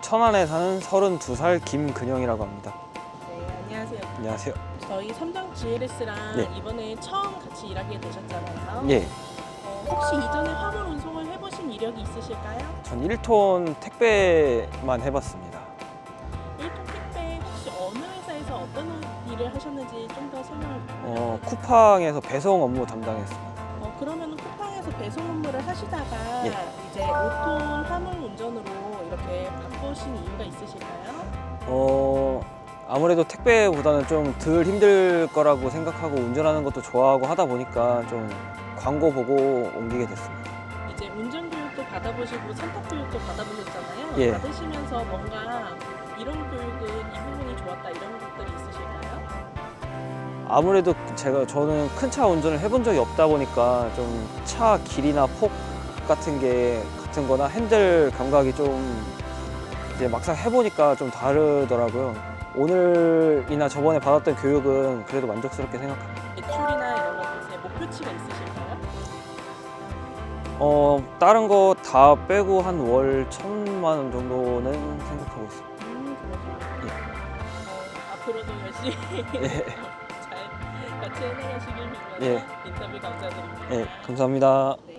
천안에 사는 32살 김근영이라고 합니다. 네, 안녕하세요. 안녕하세요. 저희 삼성 GLS랑 예. 이번에 처음 같이 일하게 되셨잖아요. 예, 어, 혹시 이전에 화물 운송을 해보신 이력이 있으실까요? 전 1톤 택배만 해봤습니다. 1톤 택배 혹시 어느 회사에서 어떤 일을 하셨는지 좀 더 설명을 어, 쿠팡에서 배송 업무 담당했습니다. 어, 그러면 쿠팡에서 배송 업무를 하시다가 예. 이제 5톤 화물 운전으로 이렇게 바꾸신 이유가 있으실까요? 어, 아무래도 택배보다는 좀 덜 힘들 거라고 생각하고 운전하는 것도 좋아하고 하다 보니까 좀 광고 보고 옮기게 됐습니다. 이제 운전 교육도 받아보시고 선탁 교육도 받아보셨잖아요. 예. 받으시면서 뭔가 이런 교육은 이 부분이 좋았다 이런 것들이 있으실까요? 아무래도 제가 저는 큰 차 운전을 해본 적이 없다 보니까 좀 차 길이나 폭 같은 게 같은 거나 핸들 감각이 좀 이제 막상 해보니까 좀 다르더라고요. 오늘이나 저번에 받았던 교육은 그래도 만족스럽게 생각합니다. 매출이나 이런 것에 목표치가 있으실까요? 어, 다른 거 다 빼고 한 월 천만 원 정도는 생각하고 있습니다. 음, 그렇군요. 어, 앞으로도 열심히 예. 잘 같이 해나가시길 빌면서 예. 인터뷰 감사드립니다. 네, 감사합니다. 네.